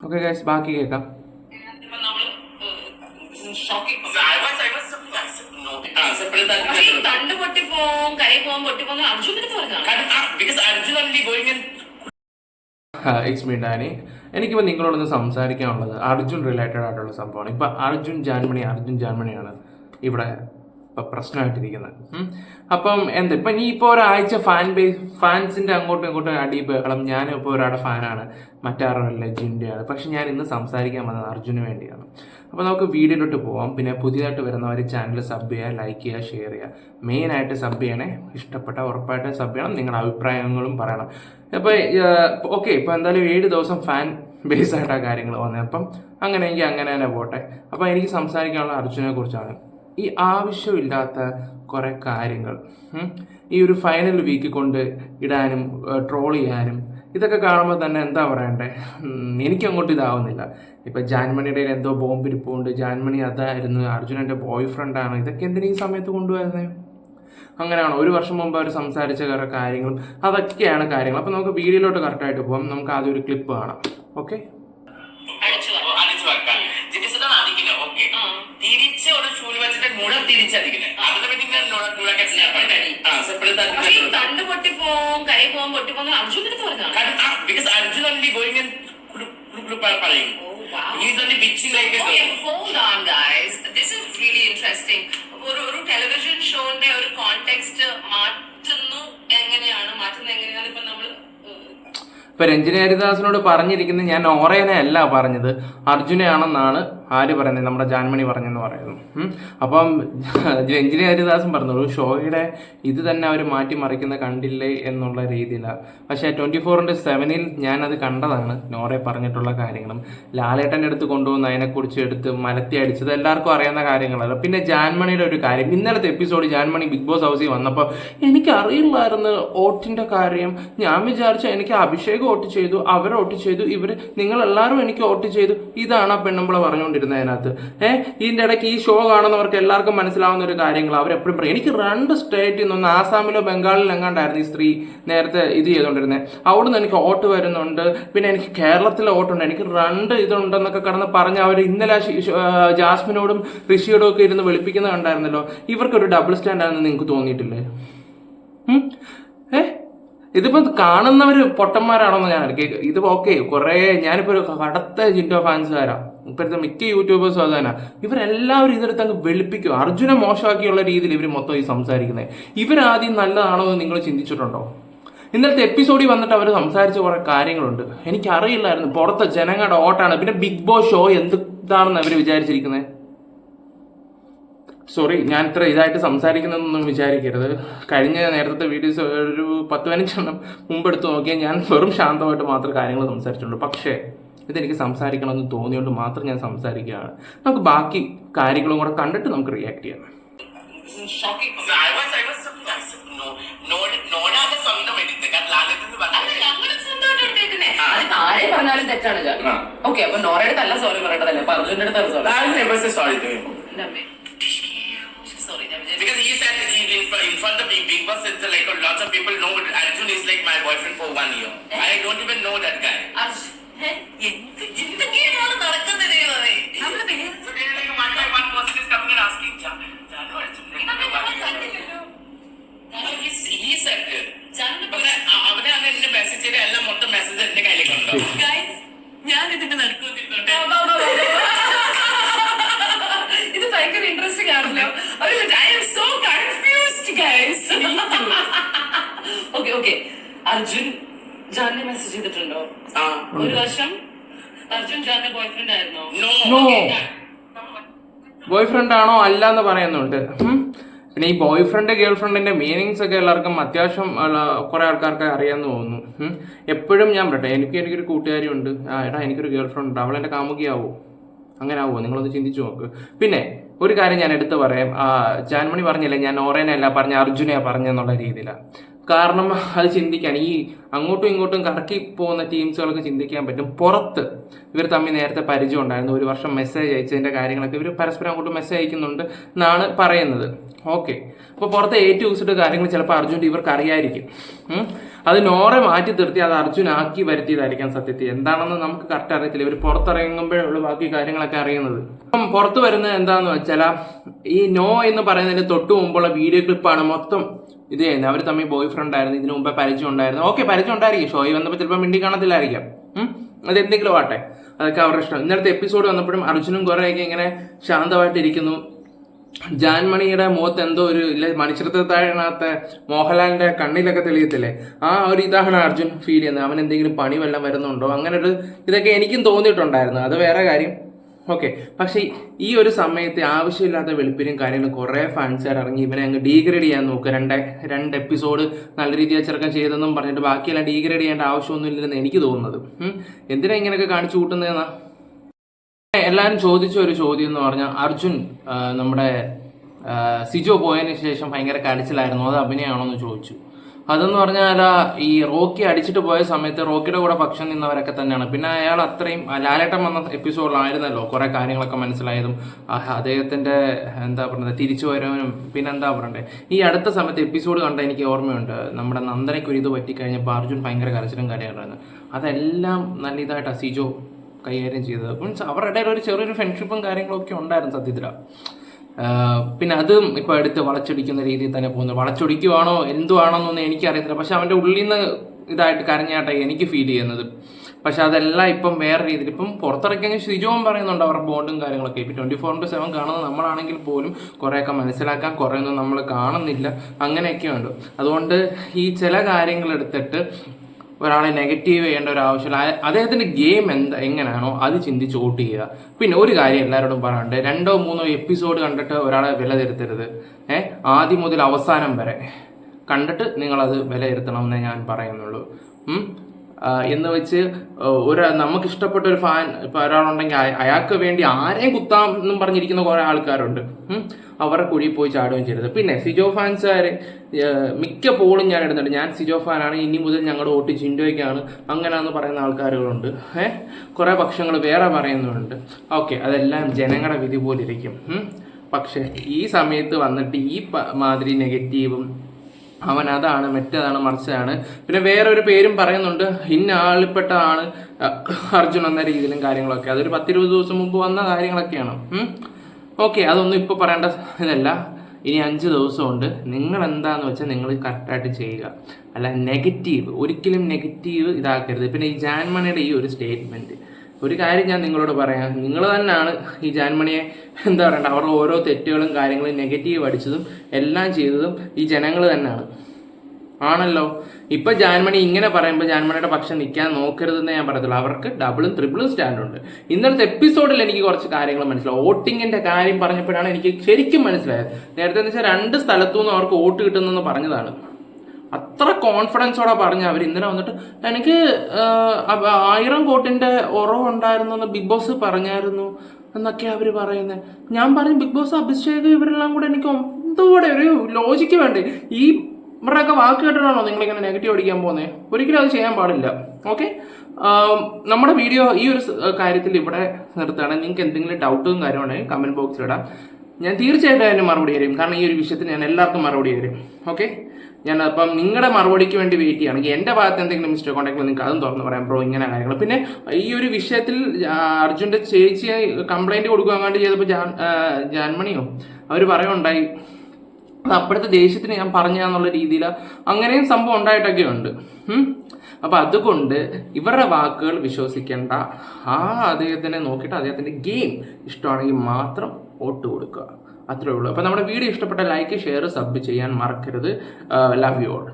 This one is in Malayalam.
ഓക്കെ ഗൈസ് ബാക്കി കേൾക്കാം എനിക്കിപ്പോ കണ്ണ് പൊട്ടിപ്പോവും കൈ പോവും പൊട്ടിപ്പോവും. ഇറ്റ്സ് മീ ഡാനി എനിക്കിപ്പോൾ നിങ്ങളോടൊന്ന് സംസാരിക്കാനുള്ളത് അർജുൻ റിലേറ്റഡ് ആയിട്ടുള്ള സംഭവമാണ് ഇപ്പൊ അർജുൻ ജാൻമണി അർജുൻ ജാൻമണിയാണ് ഇവിടെ ഇപ്പം പ്രശ്നമായിട്ടിരിക്കുന്നത്. അപ്പം എന്താ ഇപ്പം നീ ഇപ്പോൾ ഒരാഴ്ച ഫാൻ ബേസ് ഫാൻസിന്റെ അങ്ങോട്ടും ഇങ്ങോട്ടും അടി ബഹളം ഞാനും ഇപ്പോൾ ഒരാളുടെ ഫാനാണ് മറ്റാരുമല്ല ജിന്റെയാണ് പക്ഷെ ഞാൻ ഇന്ന് സംസാരിക്കാൻ വന്നത് അർജുന് വേണ്ടിയാണ്. അപ്പോൾ നമുക്ക് വീഡിയോയിലോട്ട് പോവാം. പിന്നെ പുതിയതായിട്ട് വരുന്നവർ ചാനൽ സബ് ചെയ്യുക ലൈക്ക് ചെയ്യുക ഷെയർ ചെയ്യുക. മെയിനായിട്ട് സബ് ചെയ്യണേ. ഇഷ്ടപ്പെട്ട ഉറപ്പായിട്ട് സബ് ചെയ്യണം. നിങ്ങളുടെ അഭിപ്രായങ്ങളും പറയണം. അപ്പോൾ ഓക്കെ ഇപ്പോൾ എന്തായാലും ഏഴ് ദിവസം ഫാൻ ബേസ് ആയിട്ടാണ് കാര്യങ്ങൾ വന്നത് അപ്പം അങ്ങനെയെങ്കിൽ അങ്ങനെ തന്നെ പോട്ടെ. അപ്പോൾ എനിക്ക് സംസാരിക്കാനുള്ള അർജുനെ കുറിച്ചാണ്. ഈ ആവശ്യമില്ലാത്ത കുറേ കാര്യങ്ങൾ ഈ ഒരു ഫൈനൽ വീക്ക് കൊണ്ട് ഇടാനും ട്രോൾ ചെയ്യാനും ഇതൊക്കെ കാണുമ്പോൾ തന്നെ എന്താ പറയണ്ടേ? എനിക്ക് എനിക്കങ്ങോട്ട് ഇതാവുന്നില്ല. ഇപ്പം ജാൻമണിയുടെ എന്തോ ബോംബിരിപ്പുണ്ട് ജാൻമണി അതായിരുന്നു. അർജുനന്റെ ബോയ് ഫ്രണ്ടാണ് ഇതൊക്കെ എന്തിനാ ഈ സമയത്ത് കൊണ്ടുവരുന്നത് അങ്ങനെയാണ്? ഒരു വർഷം മുമ്പ് അവർ സംസാരിച്ച കുറേ കാര്യങ്ങളും അതൊക്കെയാണ് കാര്യങ്ങൾ. അപ്പം നമുക്ക് വീഡിയോയിലോട്ട് കറക്റ്റായിട്ട് പോകാം നമുക്ക് ആദ്യം ഒരു ക്ലിപ്പ് കാണാം. ഓക്കെ അടിച്ചു ഓ, അടിച്ചു വെക്കാം. ജിനിസിനാണ് അടിക്കുന്നത്. Okay. ആ. തിരിച്ച് ഒരു ചൂൽ വെച്ചിട്ട് മുഴ തിരിച്ചടിക്കുന്നത് അതിനെ പറ്റി ഞാൻ Separate. ആ, separate ആക്കി പക്ഷേ ഈ വെച്ചിട്ടുണ്ട്. കണ്ണ് പൊട്ടിപ്പോവും കൈ പോവും അർജുൻ കാരണം, ആ, because Arjun only going in കുടു- കുടു- കുടു പ- പറയും. He's only bitching like a Okay, dog. hold on, guys. This is really interesting. ഒരു ഒരു ടെലിവിഷൻ ഷോന്റെ ഒരു കോണ്ടെക്സ്റ്റ് മാറ്റുന്നു എങ്ങനെയാണ് മാറ്റുന്നത് എങ്ങനെയാണ് ഇപ്പൊ നമ്മൾ ഏഹ്, ഇപ്പൊ രഞ്ജന ഹരിദാസിനോട് പറഞ്ഞിരിക്കുന്നത് ഞാൻ ഓറേനെ അല്ല പറഞ്ഞത് അർജുനെയാണെന്നാണ് ആര് പറയുന്നത്? നമ്മുടെ ജാൻമണി പറഞ്ഞെന്ന് പറയുന്നു. അപ്പം രഞ്ജിനി ഹരിദാസും പറഞ്ഞോളൂ ഷോയുടെ ഇത് തന്നെ അവർ മാറ്റിമറിക്കുന്ന കണ്ടില്ലേ എന്നുള്ള രീതിയിലാണ് പക്ഷേ ട്വന്റി ഫോറിന്റെ സെവനിൽ ഞാനത് കണ്ടതാണ് നോറെ പറഞ്ഞിട്ടുള്ള കാര്യങ്ങളും. ലാലേട്ടന്റെ അടുത്ത് കൊണ്ടുവന്ന് അതിനെക്കുറിച്ച് എടുത്ത് മലത്തി അടിച്ചത് എല്ലാവർക്കും അറിയാവുന്ന കാര്യങ്ങളല്ല. പിന്നെ ജാൻമണിയുടെ ഒരു കാര്യം ഇന്നലത്തെ എപ്പിസോഡ് ജാൻമണി ബിഗ് ബോസ് ഹൗസിൽ വന്നപ്പോൾ എനിക്ക് അറിയില്ലായിരുന്നു ഓട്ടിന്റെ കാര്യം. ഞാൻ വിചാരിച്ച എനിക്ക് അഭിഷേക് വോട്ട് ചെയ്തു അവർ വോട്ട് ചെയ്തു ഇവർ നിങ്ങളെല്ലാവരും എനിക്ക് വോട്ട് ചെയ്തു. ഇതാണ് ആ പെണ്ണുമ്പള പറഞ്ഞുകൊണ്ടിരുന്നത് അതിനകത്ത് ഏഹ് ഇതിന്റെ ഇടയ്ക്ക് ഈ ഷോ കാണുന്നവർക്ക് എല്ലാവർക്കും മനസ്സിലാവുന്ന ഒരു കാര്യങ്ങൾ അവരെപ്പോഴും പറയും എനിക്ക് രണ്ട് സ്റ്റേറ്റിൽ നിന്ന് ആസാമിലോ ബംഗാളിലോ എങ്ങാണ്ടായിരുന്നു ഈ സ്ത്രീ നേരത്തെ ഇത് ചെയ്തുകൊണ്ടിരുന്നത് അവിടുന്ന് എനിക്ക് വോട്ട് വരുന്നുണ്ട് പിന്നെ എനിക്ക് കേരളത്തിലെ വോട്ടുണ്ട് എനിക്ക് രണ്ട് ഇതുണ്ടെന്നൊക്കെ കടന്ന് പറഞ്ഞ് അവർ ഇന്നലെ ജാസ്മിനോടും ഋഷിയോടും ഒക്കെ ഇരുന്ന് വെളുപ്പിക്കുന്നത് കണ്ടായിരുന്നല്ലോ. ഇവർക്കൊരു ഡബിൾ സ്റ്റാൻഡ് ആണെന്ന് നിങ്ങൾക്ക് തോന്നിയിട്ടില്ലേ? ഉം? ഏ? ഇതിപ്പോ കാണുന്നവർ പൊട്ടന്മാരാണെന്ന് ഞാൻ ഇത് ഓക്കെ കുറേ ഞാനിപ്പോ ഒരു കടത്ത ജിൻഡോ ഫാൻസുകാരാ. ഇപ്പോഴത്തെ മിക്ക യൂട്യൂബേഴ്സും അത് തന്നെ ഇവരെല്ലാവരും ഇതെടുത്ത് അങ്ങ് വെളുപ്പിക്കും. അർജുനെ മോശമാക്കിയുള്ള രീതിയിൽ ഇവർ മൊത്തം ഈ സംസാരിക്കുന്നത് ഇവരാദ്യം നല്ലതാണോ എന്ന് നിങ്ങൾ ചിന്തിച്ചിട്ടുണ്ടോ? ഇന്നലത്തെ എപ്പിസോഡിൽ വന്നിട്ട് അവർ സംസാരിച്ച കുറേ കാര്യങ്ങളുണ്ട്. എനിക്കറിയില്ലായിരുന്നു. പുറത്തെ ജനങ്ങളുടെ ഓട്ടാണ്. പിന്നെ ബിഗ് ബോസ് ഷോ എന്താണെന്ന് അവർ വിചാരിച്ചിരിക്കുന്നത് സോറി ഞാൻ ഇത്ര ഇതായിട്ട് സംസാരിക്കുന്നതെന്നൊന്നും വിചാരിക്കരുത്. കഴിഞ്ഞ നേരത്തെ വീഡിയോസ് ഒരു പത്ത് പതിനഞ്ചെണ്ണം മുമ്പെടുത്ത് നോക്കിയാൽ ഞാൻ വെറും ശാന്തമായിട്ട് മാത്രം കാര്യങ്ങൾ സംസാരിച്ചുള്ളൂ പക്ഷേ ഇതെനിക്ക് സംസാരിക്കണമെന്ന് തോന്നിയോണ്ട് മാത്രം ഞാൻ സംസാരിക്കുകയാണ്. നമുക്ക് ബാക്കി കാര്യങ്ങളും കൂടെ കണ്ടിട്ട് നമുക്ക് റിയാക്ട് ചെയ്യാം. പറഞ്ഞാലും തെറ്റാണ്. ഓക്കെ അപ്പൊ നോറയുടെ അടുത്തല്ല സോറി പറയേണ്ടതല്ലേ? അപ്പൊ അർജുന്റെ അടുത്താണ് sorry. Sorry Because he said in, in front of Big, Big Boss, it's like a lot of people know that Arjun is like my boyfriend for one year. I don't even know that guy. Arjun ഏ? എന്ത് എന്തൊക്കെയാണ് നടക്കുന്നത് ദൈവമേ? നമ്മൾ അവനാണ് എന്റെ മെസ്സേജ് എല്ലാം മൊത്തം മെസ്സേജ് എന്റെ കയ്യിലേക്ക് ഉണ്ടോ Guys, ഞാൻ ഇതിന്റെ നടുക്കുന്നിട്ടുണ്ട് ഇത് ഭയങ്കര ഇൻട്രസ്റ്റിംഗ് ആണല്ലോ. I'm so confused guys okay okay Arjun ജാനിനെ message ചെയ്തിട്ടുണ്ടോ? ഒരു വർഷം അർജുൻ ആയിരുന്നോ. ബോയ് ആണോ അല്ല എന്ന് പറയുന്നുണ്ട് പിന്നെ ഈ ബോയ് ഫ്രണ്ട് ഗേൾ ഫ്രണ്ടിന്റെ മീനിങ്സ് ഒക്കെ എല്ലാവർക്കും അത്യാവശ്യം കുറെ ആൾക്കാർക്ക് അറിയാമെന്ന് തോന്നുന്നു. എപ്പോഴും ഞാൻ പറയട്ടെ എനിക്ക് എനിക്കൊരു കൂട്ടുകാരി ഉണ്ട് ആ എടാ എനിക്കൊരു ഗേൾ ഫ്രണ്ട് ഉണ്ട്. അവൾ എന്റെ കാമുകിയാവോ? അങ്ങനെ ആവുമോ നിങ്ങളൊന്ന് ചിന്തിച്ചു നോക്ക്. പിന്നെ ഒരു കാര്യം ഞാൻ എടുത്തു പറയാം. ജാൻമണി പറഞ്ഞില്ലേ ഞാൻ ഓറേനല്ല പറഞ്ഞ അർജുനയാ പറഞ്ഞെന്നുള്ള രീതിയിലാണ് കാരണം അത് ചിന്തിക്കാൻ. ഈ അങ്ങോട്ടും ഇങ്ങോട്ടും കറക്കി പോകുന്ന ടീംസുകൾക്ക് ചിന്തിക്കാൻ പറ്റും. പുറത്ത് ഇവർ തമ്മിൽ നേരത്തെ പരിചയം ഉണ്ടായിരുന്നു. ഒരു വർഷം മെസ്സേജ് അയച്ചതിന്റെ കാര്യങ്ങളൊക്കെ ഇവർ പരസ്പരം അങ്ങോട്ട് മെസ്സേജ് അയക്കുന്നുണ്ട് എന്നാണ് പറയുന്നത്. ഓക്കെ അപ്പോൾ പുറത്തെ ഏറ്റു ദിവസിട്ട് കാര്യങ്ങൾ ചിലപ്പോൾ അർജുൻ ഇവർക്ക് അറിയായിരിക്കും അത് നോറെ മാറ്റി നിർത്തി അത് അർജുൻ ആക്കി വരുത്തിയതായിരിക്കാം സത്യത്തിൽ. എന്താണെന്ന് നമുക്ക് കറക്റ്റ് അറിയത്തില്ല. ഇവർ പുറത്തിറങ്ങുമ്പോഴുള്ള ബാക്കി കാര്യങ്ങളൊക്കെ അറിയുന്നത്. അപ്പം പുറത്ത് വരുന്നത് എന്താണെന്ന് വെച്ചാൽ ഈ നോ എന്ന് പറയുന്നതിന് തൊട്ട് മുമ്പുള്ള വീഡിയോ ക്ലിപ്പാണ് മൊത്തം ഇത് അവർ തമ്മിൽ ബോയ് ഫ്രണ്ട് ആയിരുന്നു. ഇതിനു മുമ്പേ പരിചയം ഉണ്ടായിരുന്നു. ഓക്കെ പരിചയം ഉണ്ടായിരിക്കും. ഷോയിൽ വന്നപ്പോൾ ചിലപ്പോൾ മിണ്ടി കാണത്തില്ലായിരിക്കാം ഉം. അത് എന്തെങ്കിലും ആട്ടെ അതൊക്കെ അവരുടെ ഇഷ്ടം. ഇന്നലത്തെ എപ്പിസോഡ് വന്നപ്പോഴും അർജുനും കുറേയൊക്കെ ഇങ്ങനെ ശാന്തമായിട്ടിരിക്കുന്നു. ജാൻമണിയുടെ മുഖത്ത് എന്തോ ഒരു ഇല്ല മണിച്ചിത്രത്താഴിനകത്തെ മോഹൻലാലിന്റെ കണ്ണിലൊക്കെ തെളിയത്തില്ലേ? ആ ഒരു ഇതാണ് അർജുൻ ഫീൽ ചെയ്യുന്നത്. അവൻ എന്തെങ്കിലും പണി വല്ലതും വരുന്നുണ്ടോ? അങ്ങനെ ഒരു ഇതൊക്കെ എനിക്കും തോന്നിയിട്ടുണ്ടായിരുന്നു. അത് വേറെ കാര്യം. ഓക്കെ പക്ഷേ ഈ ഒരു സമയത്ത് ആവശ്യമില്ലാത്ത വെളുപ്പിനും കാര്യങ്ങളും കുറേ ഫാൻസുകാർ ഇറങ്ങി ഇവനെ അങ്ങ് ഡീഗ്രേഡ് ചെയ്യാൻ നോക്കുക. രണ്ട് രണ്ട് എപ്പിസോഡ് നല്ല രീതിയിൽ ചെറുക്കം ചെയ്തെന്നും പറഞ്ഞിട്ട് ബാക്കിയെല്ലാം ഡീഗ്രേഡ് ചെയ്യേണ്ട ആവശ്യമൊന്നുമില്ലെന്ന് എനിക്ക് തോന്നുന്നത്. എന്തിനാ ഇങ്ങനെയൊക്കെ കാണിച്ചു കൂട്ടുന്നതെന്നാ? എല്ലാവരും ചോദിച്ച ഒരു ചോദ്യം എന്ന് പറഞ്ഞാൽ അർജുൻ നമ്മുടെ സിജോ പോയതിന് ശേഷം ഭയങ്കര കരച്ചിലായിരുന്നു. അത് അഭിനയമാണോ എന്ന് ചോദിച്ചു. അതെന്ന് പറഞ്ഞാൽ ഈ റോക്കി അടിച്ചിട്ട് പോയ സമയത്ത് റോക്കിയുടെ കൂടെ പക്ഷം നിന്നവരൊക്കെ തന്നെയാണ്. പിന്നെ അയാൾ അത്രയും ലാലേട്ടം ലാലേട്ടൻ വന്ന എപ്പിസോഡിലായിരുന്നല്ലോ കുറെ കാര്യങ്ങളൊക്കെ മനസ്സിലായതും അദ്ദേഹത്തിന്റെ എന്താ പറയുന്നത് തിരിച്ചു വരവനും പിന്നെ എന്താ പറയണ്ടേ ഈ അടുത്ത സമയത്ത് എപ്പിസോഡ് കണ്ട എനിക്ക് ഓർമ്മയുണ്ട്. നമ്മുടെ നന്ദനയ്ക്ക് ഇത് പറ്റിക്കഴിഞ്ഞപ്പോൾ അർജുൻ ഭയങ്കര കരച്ചിലും കാര്യമായിരുന്നു അതെല്ലാം നല്ല ഇതായിട്ടാണ് സിജോ കൈകാര്യം ചെയ്തത്. മീൻസ് അവരുടെ ഇടയിൽ ഒരു ചെറിയൊരു ഫ്രണ്ട്ഷിപ്പും കാര്യങ്ങളൊക്കെ ഉണ്ടായിരുന്നു സത്യത്തിലാണ് പിന്നെ അതും ഇപ്പോൾ എടുത്ത് വളച്ചൊടിക്കുന്ന രീതിയിൽ തന്നെ പോകുന്നത് വളച്ചൊടിക്കുവാണോ എന്തുവാണോ എന്നൊന്നും എനിക്കറിയത്തില്ല. പക്ഷെ അവന്റെ ഉള്ളിൽ നിന്ന് ഇതായിട്ട് കരഞ്ഞാട്ടായി എനിക്ക് ഫീൽ ചെയ്യുന്നത്. പക്ഷെ അതെല്ലാം ഇപ്പം വേറെ രീതിയിൽ. ഇപ്പം പുറത്തിറക്കിയെങ്കിൽ ഷിജോവും പറയുന്നുണ്ട് അവരുടെ ബോണ്ടും കാര്യങ്ങളൊക്കെ. ഇപ്പം ട്വന്റി ഫോർ ഇന്റു സെവൻ കാണുന്നത് നമ്മളാണെങ്കിൽ പോലും കുറേയൊക്കെ മനസ്സിലാക്കാൻ കുറേയൊന്നും നമ്മൾ കാണുന്നില്ല. അങ്ങനെയൊക്കെ ഉണ്ട്. അതുകൊണ്ട് ഈ ചില കാര്യങ്ങൾ എടുത്തിട്ട് ഒരാളെ നെഗറ്റീവ് ചെയ്യേണ്ട ഒരു ആവശ്യമില്ല. അദ്ദേഹത്തിന്റെ ഗെയിം എന്താ എങ്ങനെയാണോ അത് ചിന്തിച്ച് വോട്ട് ചെയ്യുക. പിന്നെ ഒരു കാര്യം എല്ലാവരോടും പറയാനുണ്ട്. രണ്ടോ മൂന്നോ എപ്പിസോഡ് കണ്ടിട്ട് ഒരാളെ വിലയിരുത്തരുത് ഏഹ് ആദ്യം മുതൽ അവസാനം വരെ കണ്ടിട്ട് നിങ്ങളത് വിലയിരുത്തണമെന്നേ ഞാൻ പറയുന്നുള്ളൂ. എന്ന് വെച്ച് ഒരു നമുക്ക് ഇഷ്ടപ്പെട്ട ഒരു ഫാൻ ഇപ്പൊ ഒരാളുണ്ടെങ്കിൽ അയാൾക്ക് വേണ്ടി ആരെയും കുത്താം എന്നും പറഞ്ഞിരിക്കുന്ന കുറെ ആൾക്കാരുണ്ട്. അവരുടെ കുഴി പോയി ചാടുകയും ചെയ്തത്. പിന്നെ സിജോ ഫാൻസുകാർ മിക്ക പോളും ഞാൻ ഇടുന്നുണ്ട്. ഞാൻ സിജോ ഫാനാണ്. ഇനി മുതൽ ഞങ്ങളുടെ വോട്ട് ചിൻഡോയ്ക്കാണ് അങ്ങനെയാന്ന് പറയുന്ന ആൾക്കാരുകളുണ്ട്. ഏഹ് കുറേ പക്ഷങ്ങൾ വേറെ പറയുന്നുണ്ട്. ഓക്കെ അതെല്ലാം ജനങ്ങളുടെ വിധി പോലെ ഇരിക്കും. പക്ഷെ ഈ സമയത്ത് വന്നിട്ട് ഈ മാതിരി നെഗറ്റീവും അവൻ അതാണ് മറ്റേതാണ് മറിച്ചതാണ്. പിന്നെ വേറൊരു പേരും പറയുന്നുണ്ട്. ഇന്ന ആളിൽപ്പെട്ട ആണ് അർജുൻ എന്ന രീതിയിലും കാര്യങ്ങളൊക്കെ. അതൊരു പത്തിരുപത് ദിവസം മുമ്പ് വന്ന കാര്യങ്ങളൊക്കെയാണ്. ഓക്കെ അതൊന്നും ഇപ്പോൾ പറയേണ്ട ഇതല്ല. ഇനി അഞ്ച് ദിവസമുണ്ട്. നിങ്ങൾ എന്താന്ന് വെച്ചാൽ നിങ്ങൾ കറക്റ്റായിട്ട് ചെയ്യുക. അല്ല നെഗറ്റീവ് ഒരിക്കലും നെഗറ്റീവ് ഇതാക്കരുത്. പിന്നെ ഈ ജാൻമണിയുടെ ഈ ഒരു സ്റ്റേറ്റ്മെന്റ് ഒരു കാര്യം ഞാൻ നിങ്ങളോട് പറയാം. നിങ്ങൾ തന്നെയാണ് ഈ ജാൻമണിയെ എന്താ പറയണ്ട അവരുടെ ഓരോ തെറ്റുകളും കാര്യങ്ങളും നെഗറ്റീവ് അടിച്ചതും എല്ലാം ചെയ്തതും ഈ ജനങ്ങൾ തന്നെയാണ്. ആണല്ലോ. ഇപ്പൊ ജാൻമണി ഇങ്ങനെ പറയുമ്പോൾ ജാൻമണിയുടെ പക്ഷം നിൽക്കാൻ നോക്കരുതെന്ന് ഞാൻ പറയത്തുള്ളൂ. അവർക്ക് ഡബിളും ത്രിബിളും സ്റ്റാൻഡ് ഉണ്ട് ഇന്നലത്തെ എപ്പിസോഡിൽ എനിക്ക് കുറച്ച് കാര്യങ്ങൾ മനസ്സിലായി. വോട്ടിങ്ങിന്റെ കാര്യം പറഞ്ഞപ്പോഴാണ് എനിക്ക് ശരിക്കും മനസ്സിലായത്. നേരത്തെ എന്ന് വെച്ചാൽ രണ്ട് സ്ഥലത്തു നിന്ന് അവർക്ക് വോട്ട് കിട്ടുന്നെന്ന് പറഞ്ഞതാണ്. അത്ര കോൺഫിഡൻസോടെ പറഞ്ഞ അവർ ഇന്നലെ വന്നിട്ട് എനിക്ക് ആയിരം ആയിരം കോട്ടിന്റെ ഉറവുണ്ടായിരുന്നെന്ന് ബിഗ് ബോസ് പറഞ്ഞായിരുന്നു എന്നൊക്കെ അവർ പറയുന്നത് ഞാൻ പറഞ്ഞു ബിഗ് ബോസ് അഭിഷേക് ഇവരെല്ലാം കൂടെ എനിക്ക് എന്തോടെ ഒരു ലോജിക്ക് വേണ്ടേ? ഈ ഇവരുടെയൊക്കെ വാക്ക് കേട്ടിട്ടാണോ നിങ്ങളിങ്ങനെ നെഗറ്റീവ് അടിക്കാൻ പോകുന്നത് ഒരിക്കലും അത് ചെയ്യാൻ പാടില്ല. ഓക്കെ? നമ്മുടെ വീഡിയോ ഈ ഒരു കാര്യത്തിൽ ഇവിടെ നിർത്തുകയാണ്. നിങ്ങൾക്ക് എന്തെങ്കിലും ഡൗട്ടും കാര്യമാണെങ്കിൽ കമന്റ് ബോക്സിൽ ഇടാം. ഞാൻ തീർച്ചയായിട്ടും അതിന് മറുപടി തരും. കാരണം ഈ ഒരു വിഷയത്തിന് ഞാൻ എല്ലാവർക്കും മറുപടി തരും. ഓക്കെ? ഞാൻ അപ്പം നിങ്ങളുടെ മറുപടിക്ക് വേണ്ടി വെയിറ്റ് ചെയ്യുകയാണെങ്കിൽ എന്റെ ഭാഗത്ത് എന്തെങ്കിലും മിസ്റ്റേക്ക് ഉണ്ടെങ്കിൽ നിങ്ങൾക്ക് അതും തുറന്ന് പറയാം ബ്രോ ഇങ്ങനെ കാര്യങ്ങൾ. പിന്നെ ഈ ഒരു വിഷയത്തിൽ അർജുന്റെ ചേച്ചിയെ കംപ്ലൈന്റ് കൊടുക്കാൻ വേണ്ടി ചെയ്തപ്പോൾ ജാൻ ജാൻമണിയോ? അവർ പറയുണ്ടായി അത് അപ്പോഴത്തെ ദേഷ്യത്തിന് ഞാൻ പറഞ്ഞു എന്നുള്ള രീതിയിൽ അങ്ങനെയും സംഭവം ഉണ്ടായിട്ടൊക്കെ ഉണ്ട്. അപ്പൊ അതുകൊണ്ട് ഇവരുടെ വാക്കുകൾ വിശ്വസിക്കേണ്ട. ആ അദ്ദേഹത്തിനെ നോക്കിയിട്ട് അദ്ദേഹത്തിന്റെ ഗെയിം ഇഷ്ടമാണെങ്കിൽ മാത്രം വോട്ട് കൊടുക്കുക. അത്രേ ഉള്ളൂ. അപ്പൊ നമ്മുടെ വീഡിയോ ഇഷ്ടപ്പെട്ട ലൈക്ക് ഷെയർ സബ് ചെയ്യാൻ മറക്കരുത്. Love you all